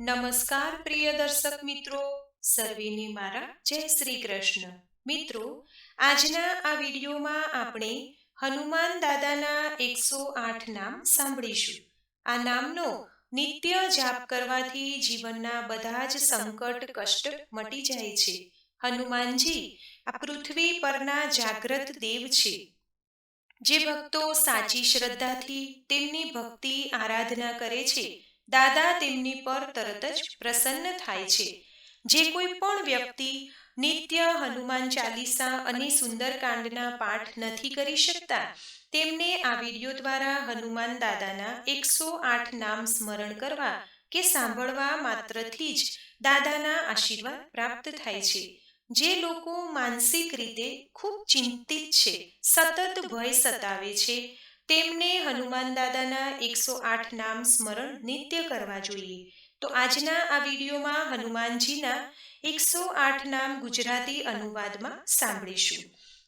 નમસ્કાર પ્રિય દર્શક મિત્રો, સર્વેને મારા જય શ્રી કૃષ્ણ. મિત્રો, આજના આ વિડીયોમાં આપણે હનુમાન દાદાના એકસો આઠ નામ સાંભળીશું. આ નામનો નિત્ય જાપ કરવાથી જીવનના બધા જ સંકટ, કષ્ટ મટી જાય છે. હનુમાનજી આ પૃથ્વી પરના જાગ્રત દેવ છે. જે ભક્તો સાચી શ્રદ્ધાથી તેમની ભક્તિ આરાધના કરે છે દાદા તેમની પર તરત જ પ્રસન્ન થાય છે. જે કોઈ પણ વ્યક્તિ નિત્ય હનુમાન ચાલીસા અને સુંદરકાંડના પાઠ નથી કરી શકતા, તેમને આ વીડિયો દ્વારા હનુમાન દાદાના એકસો આઠ નામ સ્મરણ કરવા કે સાંભળવા માત્રથી જ દાદાના આશીર્વાદ પ્રાપ્ત થાય છે. જે લોકો માનસિક રીતે ખૂબ ચિંતિત છે, સતત ભય સતાવે છે તેમને હનુમાન દાદાના એકસો આઠ નામ સ્મરણ નિત્ય કરવા જોઈએ. તો આજના આ વિડીયોમાં હનુમાનજીના એકસો આઠ નામ ગુજરાતી અનુવાદમાં સાંભળીશું.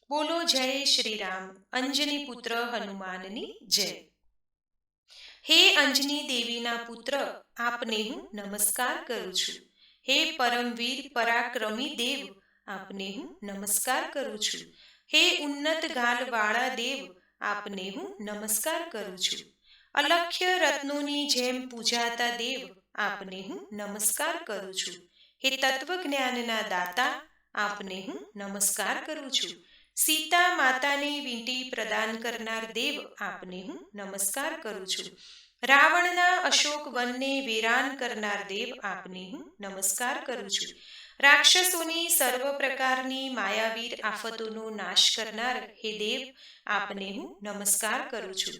બોલો જય શ્રી રામ અંજની પુત્ર હનુમાનની જય. હે અંજની દેવીના પુત્ર, આપને હું નમસ્કાર કરું છું. હે પરમવીર પરાક્રમી દેવ, આપને હું નમસ્કાર કરું છું. હે ઉન્નત ગાલવાળા દેવ આપને હું નમસ્કાર કરું છું. અલખ્ય રત્નોની જેમ પૂજાતા દેવ, આપને હું નમસ્કાર કરું છું. હે તત્વજ્ઞાનના દાતા, આપને હું નમસ્કાર કરું છું. સીતા માતાને વીંટી પ્રદાન કરનાર દેવ, આપને હું નમસ્કાર કરું છું. રાવણના અશોક વનને વેરાન કરનાર દેવ, આપને હું નમસ્કાર કરું છું. રાક્ષસોની સર્વ પ્રકારની માયાવીર આફતોનો નાશ કરનાર હે દેવ આપને હું નમસ્કાર કરું છું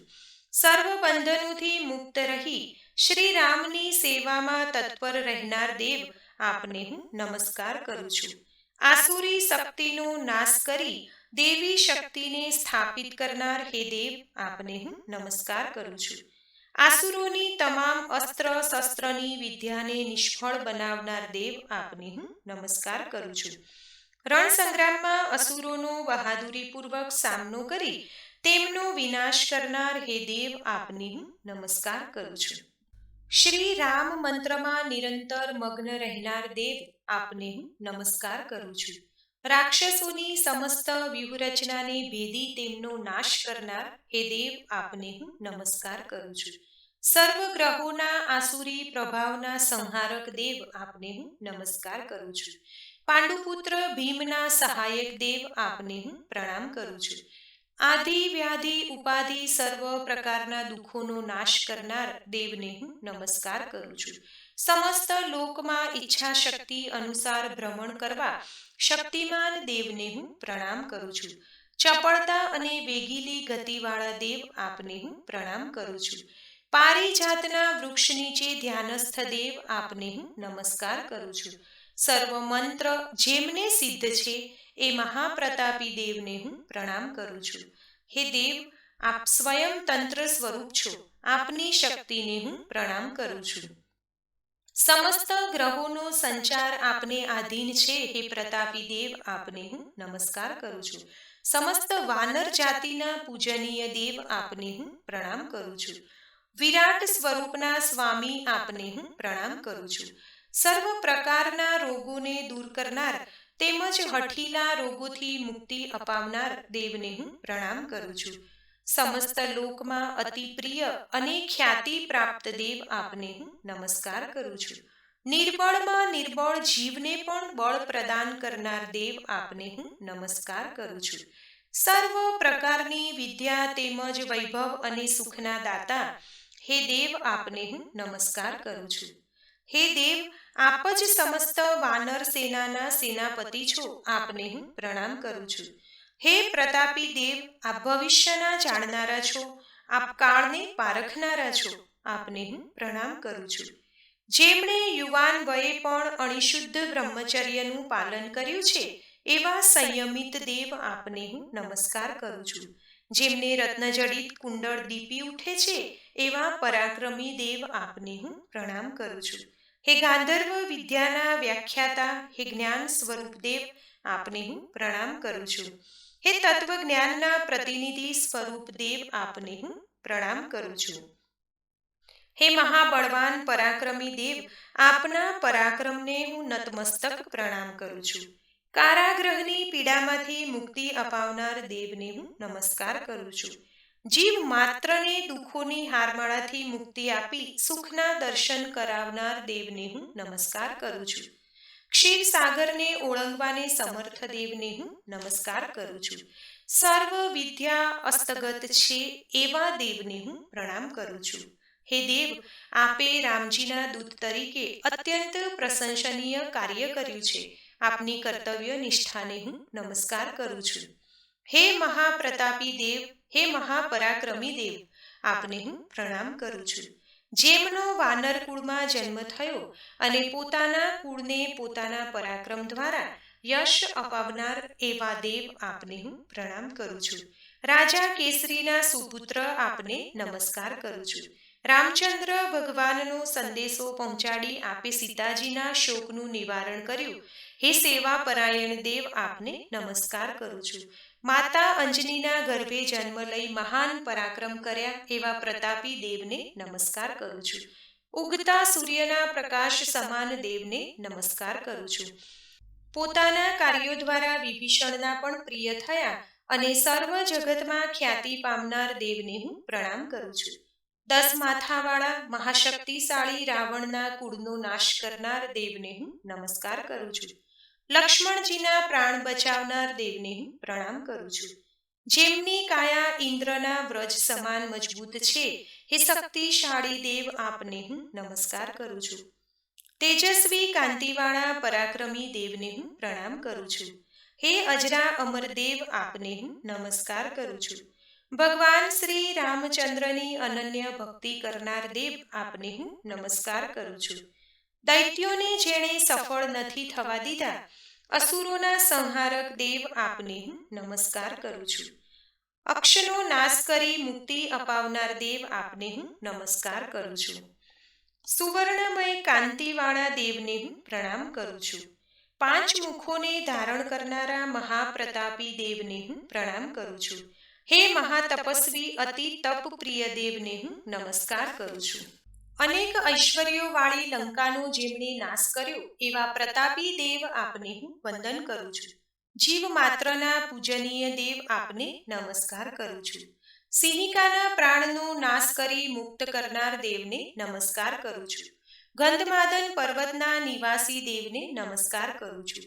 સર્વ બંધનોથી મુક્ત રહી શ્રી રામની સેવામાં તત્પર રહેનાર દેવ આપને હું નમસ્કાર કરું છું આસુરી શક્તિનો નાશ કરી દેવી શક્તિને સ્થાપિત કરનાર હે દેવ આપને હું નમસ્કાર કરું છું આસુરોની તમામ અસ્ત્ર શસ્ત્રની વિદ્યાને નિષ્ફળ બનાવનાર દેવ આપને હું નમસ્કાર કરું છું. રણ સંગ્રામમાં અસુરોનો બહાદુરીપૂર્વક સામનો કરી તેમનો વિનાશ કરનાર હે દેવ આપને હું નમસ્કાર કરું છું. શ્રી રામ મંત્રમાં નિરંતર મગ્ન રહેનાર દેવ આપને હું નમસ્કાર કરું છું. રાક્ષસોની સમસ્ત વ્યૂહરચનાને ભેદી તેમનો નાશ કરનાર હે દેવ આપને હું નમસ્કાર કરું છું. સર્વ ગ્રહોના આસુરી પ્રભાવના સંહારક દેવ આપને હું નમસ્કાર કરું છું. પાંડુપુત્ર ભીમના સહાયક દેવ આપને હું પ્રણામ કરું છું. આદિ વ્યાધિ ઉપાધિ સર્વ પ્રકારના દુઃખોનો નાશ કરનાર દેવને હું નમસ્કાર કરું છું. સમસ્ત લોકમાં ઈચ્છા શક્તિ અનુસાર ભ્રમણ કરવા શક્તિમાન દેવને હું પ્રણામ કરું છું. ચપળતા અને વેગીલી ગતિવાળા દેવ આપને હું પ્રણામ કરું છું. પારિજાતના વૃક્ષ નીચે ધ્યાનસ્થ દેવ આપને હું નમસ્કાર કરું છું. સર્વ મંત્ર જેમને સિદ્ધ છે એ મહાપ્રતાપી દેવને હું પ્રણામ કરું છું. હે દેવ, આપ સ્વયં તંત્ર સ્વરૂપ છો. આપની શક્તિને હું પ્રણામ કરું છું. સમસ્ત ગ્રહોનો સંચાર આપને આધીન છે. હે પ્રતાપી દેવ, આપને હું નમસ્કાર કરું છું. સમસ્ત વાનર જાતિના પૂજનીય દેવ, આપને હું પ્રણામ કરું છું. વિરાટ સ્વરૂપના સ્વામી, આપને હું પ્રણામ કરું છું. સર્વ પ્રકારના રોગોને દૂર કરનાર તેમજ હઠીલા રોગોથી મુક્તિ અપાવનાર દેવને હું પ્રણામ કરું છું. સમસ્ત લોકમાં અતિ પ્રિય અને ખ્યાતિ પ્રાપ્ત દેવ આપને હું નમસ્કાર કરું છું. નિર્બળમાં નિર્બળ જીવને પણ બળ પ્રદાન કરનાર દેવ આપને હું નમસ્કાર કરું છું. સર્વ પ્રકારની વિદ્યા તેમજ વૈભવ અને સુખના દાતા હે દેવ આપને હું નમસ્કાર કરું છું. હે દેવ, આપ જ સમસ્ત વાનર સેનાના સેનાપતિ છો, આપને હું પ્રણામ કરું છું. હે પ્રતાપી દેવ, આપ ભવિષ્યના જાણનારા છો, આપ કાળને પારખનારા છો, આપને હું પ્રણામ કરું છું. જેમણે યુવાન વયે પણ અણિશુદ્ધ બ્રહ્મચર્યનું પાલન કર્યું છે, એવા સંયમિત દેવ આપને હું નમસ્કાર કરું છું. જેમને રત્નજડિત કુંડળ દીપી ઉઠે છે, એવા પરાક્રમી દેવ આપને હું પ્રણામ કરું છું. હે ગાંધર્વ વિદ્યાના વ્યાખ્યાતા, હે જ્ઞાન સ્વરૂપ દેવ આપને હું પ્રણામ કરું છું. હે તત્વ જ્ઞાનના પ્રતિનિધિ સ્વરૂપ દેવ આપને હું પ્રણામ કરું છું. હે મહાબળવાન પરાક્રમી દેવ, આપના પરાક્રમને હું નતમસ્તક પ્રણામ કરું છું. કારાગ્રહની પીડામાંથી મુક્તિ અપાવનાર દેવને હું નમસ્કાર કરું છું. જીવ માત્રને દુઃખોની હારમાળાથી મુક્તિ આપી સુખના દર્શન કરાવનાર દેવને હું નમસ્કાર કરું છું. ક્ષીર સાગરને ઓળંગવાને સમર્થ દેવને હું નમસ્કાર કરું છું. સર્વ વિદ્યા અસ્તગત છે એવા દેવને હું પ્રણામ કરું છું. હે દેવ, આપે રામજીના દૂત તરીકે અત્યંત પ્રશંસનીય કાર્ય કર્યું છે. આપની કર્તવ્ય નિષ્ઠાને હું નમસ્કાર કરું છું. હે મહાપ્રતાપી દેવ હે મહાપરાક્રમી દેવ, આપને હું પ્રણામ કરું છું. જેમનો વાનર કુળમાં જન્મ થયો અને પોતાના કુળને પોતાના પરાક્રમ દ્વારા યશ અપાવનાર એવા દેવ આપને હું પ્રણામ કરું છું. રાજા કેસરીના સુપુત્ર આપને નમસ્કાર કરું છું. રામચંદ્ર ભગવાનનો સંદેશો પહોંચાડી આપે સીતાજીના શોકનું નિવારણ કર્યું. હે સેવા પરાયણ દેવ, આપને નમસ્કાર કરું છું. માતા અંજનીના ગર્ભે જન્મ લઈ મહાન પરાક્રમ કર્યા એવા પ્રતાપી દેવને નમસ્કાર કરું છું. ઉગતા સૂર્યના પ્રકાશ સમાન દેવને નમસ્કાર કરું છું. પોતાના કાર્યો દ્વારા વિભીષણના પણ પ્રિય થયા અને સર્વ જગતમાં ખ્યાતિ પામનાર દેવને હું પ્રણામ કરું છું. દસ માથાવાળા, મહાશક્તિશાળી રાવણના કુળનો નાશ કરનાર દેવને હું નમસ્કાર કરું છું. લક્ષ્મણજીના પ્રાણ બચાવનાર દેવને હું પ્રણામ કરું છું. જેમની કાયા ઇન્દ્રના વ્રજ સમાન મજબૂત છે હે શક્તિશાળી દેવ આપને હું નમસ્કાર કરું છું. તેજસ્વી કાંતિવાળા પરાક્રમી દેવને હું પ્રણામ કરું છું. હે અજરા અમર દેવ આપને હું નમસ્કાર કરું છું. ભગવાન શ્રી રામચંદ્રની અનન્ય ભક્તિ કરનાર દેવ આપને હું નમસ્કાર કરું છું. દૈત્યોને જેણે સફળ નથી થવા દીધા અસુરોના સંહારક દેવ આપને હું નમસ્કાર કરું છું. અક્ષનો નાશ કરી મુક્તિ અપાવનાર દેવ આપને હું નમસ્કાર કરું છું. સુવર્ણમય કાંતિવાળા દેવને હું પ્રણામ કરું છું. પાંચ મુખોને ધારણ કરનારા મહાપ્રતાપી દેવને હું પ્રણામ કરું છું. હે મહાતપસ્વી અતિ તપ પ્રિય દેવને હું નમસ્કાર કરું છું. અનેક ઐશ્વર્યોવાળી લંકાનો જેમણે નાશ કર્યો, એવા પ્રતાપી દેવ આપને હું વંદન કરું છું. જીવ માત્રના પૂજનીય દેવ આપને નમસ્કાર કરું છું. સિંહિકાના પ્રાણનો નાશ કરી મુક્ત કરનાર દેવને નમસ્કાર કરું છું. ગંધમાદન પર્વતના નિવાસી દેવને નમસ્કાર કરું છું.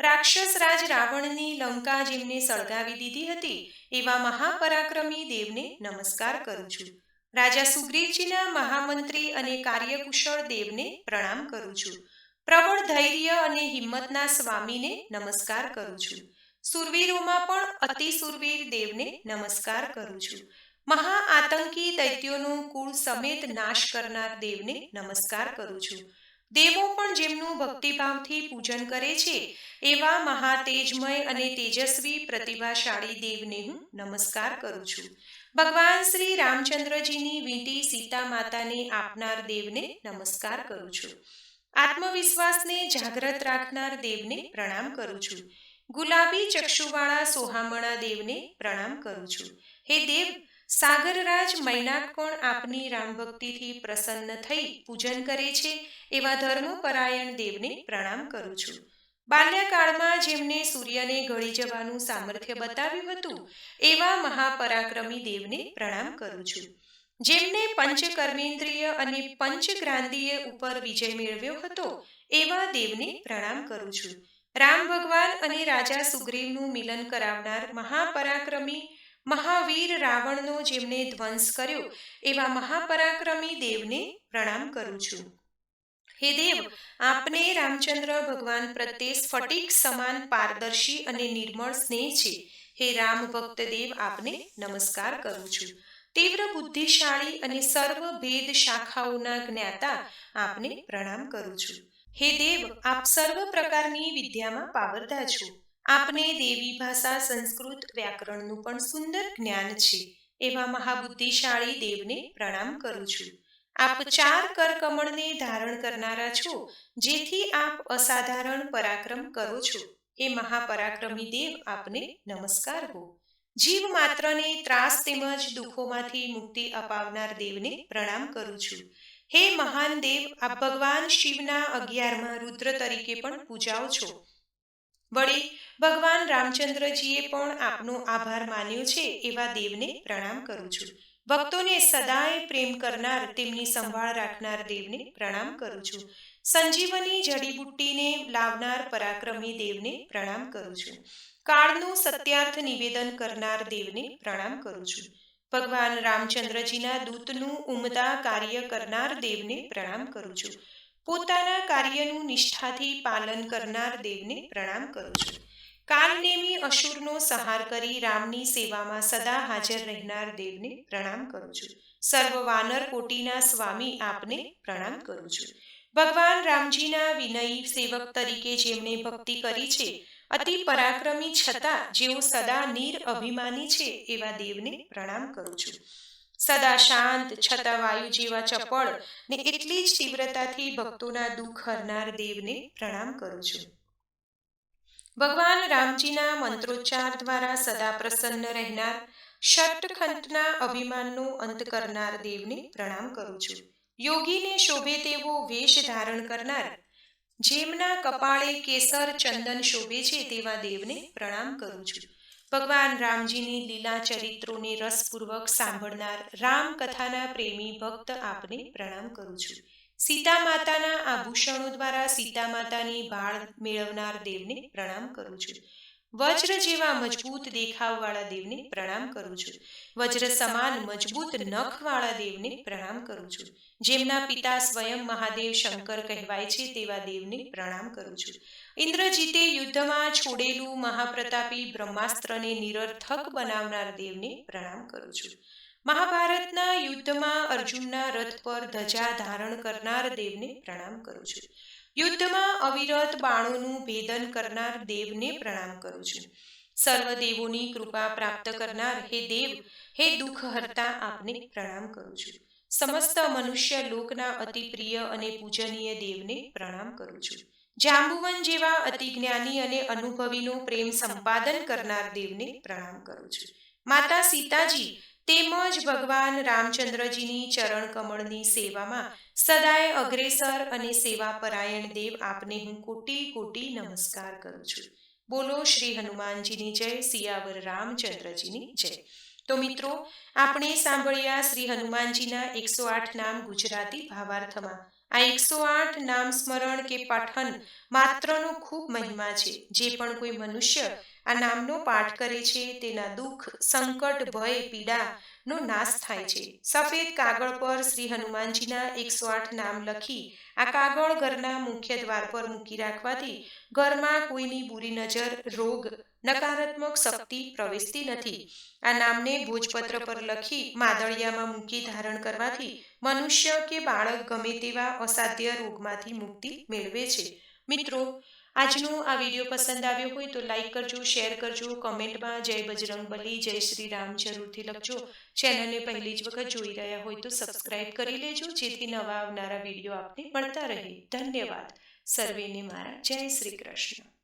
રાક્ષસ રાજ રાવણની લંકા જેમને સળગાવી દીધી હતી, એવા મહાપરાક્રમી દેવને નમસ્કાર કરું છું. રાજા સુગ્રીવજીના મહામંત્રી અને કાર્યકુશળ દેવને પ્રણામ કરું છું. પ્રબળ ધૈર્ય અને હિંમતના સ્વામીને નમસ્કાર કરું છું. સુરવીરોમાં પણ અતિ સુરવીર દેવને નમસ્કાર કરું છું. મહા આતંકી દૈત્યોનું કુળ સમેત નાશ કરનાર દેવને નમસ્કાર કરું છું. દેવો પણ જેમનું ભક્તિભાવથી પૂજન કરે છે, એવા મહાતેજમય અને તેજસ્વી પ્રતિભાશાળી દેવને હું નમસ્કાર કરું છું. ભગવાન શ્રી રામચંદ્રજીની વીંટી સીતા માતાને આપનાર દેવને નમસ્કાર કરું છું. આત્મવિશ્વાસને જાગ્રત રાખનાર દેવને પ્રણામ કરું છું. ગુલાબી ચક્ષુવાળા સોહામણા દેવને પ્રણામ કરું છું. હે દેવ, સાગરરાજ મૈનાક પણ આપની રામ ભક્તિથી પ્રસન્ન થઈ પૂજન કરે છે એવા ધર્મપરાયણ દેવને પ્રણામ કરું છું. બાલ્યકાળમાં જેમને સૂર્યને ગળી જવાનું સામર્થ્ય બતાવ્યું હતું, એવા મહાપરાક્રમી દેવને પ્રણામ કરું છું. જેમને પંચકર્મેન્દ્રિય અને પંચગ્રાંદીય ઉપર વિજય મેળવ્યો હતો, એવા દેવને પ્રણામ કરું છું. રામ ભગવાન અને રાજા સુગ્રીવનું મિલન કરાવનાર મહાપરાક્રમી મહાવીર રાવણનો જેમને ધ્વંસ કર્યો, એવા મહાપરાક્રમી દેવને પ્રણામ કરું છું. હે દેવ, આપને રામચંદ્ર ભગવાન પ્રત્યે સ્ફટિક સમાન પારદર્શી અને નિર્મળ સ્નેહ છે. હે રામ ભક્ત દેવ, આપને નમસ્કાર કરું છું. તીવ્ર બુદ્ધિશાળી અને સર્વ ભેદ શાખાઓના જ્ઞાતા આપને પ્રણામ કરું છું. હે દેવ, આપ સર્વ પ્રકારની વિદ્યામાં પાવરદા છો. આપને દેવી ભાષા સંસ્કૃત વ્યાકરણનું પણ સુંદર જ્ઞાન છે. એવા મહાબુદ્ધિશાળી દેવને પ્રણામ કરું છું. આપ ચાર કરકમળને ધારણ કરનારા છો, જેથી આપ અસાધારણ પરાક્રમ કરો છો. એ મહાપરાક્રમી દેવ આપને નમસ્કાર હો. જીવ માત્રને ત્રાસ તેમજ દુઃખોમાંથી મુક્તિ અપાવનાર દેવને પ્રણામ કરું છું. હે મહાન દેવ, આપ ભગવાન શિવના અગિયારમાં રુદ્ર તરીકે પણ પૂજાઓ છો. વળી ભગવાન રામચંદ્રજીએ પણ આપનો આભાર માન્યો છે, એવા દેવને પ્રણામ કરું છું. ભક્તોને સદાય પ્રેમ કરનાર, તેમની સંભાળ રાખનાર દેવને પ્રણામ કરું છું. સંજીવની જડીબુટ્ટીને લાવનાર પરાક્રમી દેવને પ્રણામ કરું છું. કાળનું સત્યાર્થ નિવેદન કરનાર દેવને પ્રણામ કરું છું. ભગવાન રામચંદ્રજીના દૂતનું ઉમદા કાર્ય કરનાર દેવને પ્રણામ કરું છું. પોતાના કાર્યનું નિષ્ઠાથી પાલન કરનાર દેવને પ્રણામ કરું છું. કાલનેમી અસુરનો સંહાર કરી રામની સેવામાં સદા હાજર રહેનાર દેવને પ્રણામ કરું છું. સર્વ વાનર કોટીના સ્વામી આપને પ્રણામ કરું છું. ભગવાન રામજીના વિનયી સેવક તરીકે જેમણે ભક્તિ કરી છે, અતિ પરાક્રમી છતાં જેઓ સદા નીર અભિમાની છે એવા દેવને પ્રણામ કરું છું. સદા શાંત, છતાં વાયુ જેવા ચપળ ને એટલી જ તીવ્રતાથી ભક્તોના દુઃખ હરનાર દેવને પ્રણામ કરું છું. ભગવાન રામજીના મંત્રોચ્ચાર દ્વારા સદા પ્રસન્ન રહેનાર ષટખંતના અભિમાનનો અંત કરનાર દેવને પ્રણામ કરું છું. યોગીને શોભે તેવો વેશ ધારણ કરનાર, જેમના કપાળે કેસર ચંદન શોભે છે તેવા દેવને પ્રણામ કરું છું. ભગવાન રામજીની લીલા ચરિત્રોને રસપૂર્વક સાંભળનાર રામ કથાના પ્રેમી ભક્ત આપને પ્રણામ કરું છું. સીતા માતાના આભૂષણો દ્વારા સીતા માતાની ભાળ મેળવનાર દેવને પ્રણામ કરું છું. વજ્ર જેવા મજબૂત દેખાવવાળા દેવને પ્રણામ કરું છું. વજ્ર સમાન મજબૂત નખવાળા દેવને પ્રણામ કરું છું. જેમના પિતા સ્વયં મહાદેવ શંકર કહેવાય છે તેવા દેવને પ્રણામ કરું છું. ઇન્દ્રજીતે યુદ્ધમાં છોડેલું મહાપ્રતાપી બ્રહ્માસ્ત્રને નિરર્થક બનાવનાર દેવને પ્રણામ કરું છું. મહાભારતના યુદ્ધમાં અર્જુનના રથ પર ધજા ધારણ કરનાર દેવને પ્રણામ કરું છું. યુદ્ધમાં અવિરત બાણોનું ભેદન કરનાર દેવને પ્રણામ કરું છું. સર્વ દેવોની કૃપા પ્રાપ્ત કરનાર હે દેવ, હે દુઃખ હરતા આપને પ્રણામ કરું છું. સમસ્ત મનુષ્ય લોકના અતિ અને પૂજનીય દેવને પ્રણામ કરું છું. જાંબુવન જેવા અતિ જ્ઞાની અને અનુભવીનું પ્રેમ સંપાદન કરનાર દેવને પ્રણામ કરું છું. માતા સીતાજી તેમજ ભગવાન રામચંદ્રજીની ચરણ કમળની સેવામાં સદાય અગ્રેસર અને સેવા પરાયણ દેવ આપને હું કોટી કોટી નમસ્કાર કરું છું. બોલો શ્રી હનુમાનજીની જય, સિયાવર રામચંદ્રજીની જય. તો મિત્રો, આપણે સાંભળ્યા શ્રી હનુમાનજીના એકસો આઠ નામ ગુજરાતી ભાવાર્થમાં. આ એકસો આઠ નામ સ્મરણ કે પાઠન માત્રનો ખૂબ મહિમા છે. જે પણ કોઈ મનુષ્ય આ નામનો પાઠ કરે છે, તેના દુઃખ, સંકટ, ભય પીડા નો નાશ થાય છે. સફેદ કાગળ પર શ્રી હનુમાનજીના એકસો આઠ નામ લખી આ કાગળ ઘરના મુખ્ય દ્વાર પર મૂકી રાખવાથી ઘરમાં કોઈની બુરી નજર, રોગ નકારાત્મક શક્તિ પ્રવેશતી નથી. આ નામને ભોજપત્ર પર લખી માદળિયામાં મૂકી ધારણ કરવાથી મનુષ્ય કે બાળક ગમે તેવા અસાધ્ય રોગમાંથી મુક્તિ મેળવે છે. મિત્રો, આજનો આ વીડિયો પસંદ આવ્યો હોય તો લાઈક કરજો, શેર કરજો, કમેન્ટમાં જય બજરંગ બલી, જય શ્રી રામ જરૂરથી લખજો. ચેનલને પહેલી જ વખત જોઈ રહ્યા હોય તો સબસ્ક્રાઇબ કરી લેજો, જેથી નવા આવનારા વીડિયો આપને મળતા રહે. ધન્યવાદ. સર્વેને મારા જય શ્રી કૃષ્ણ.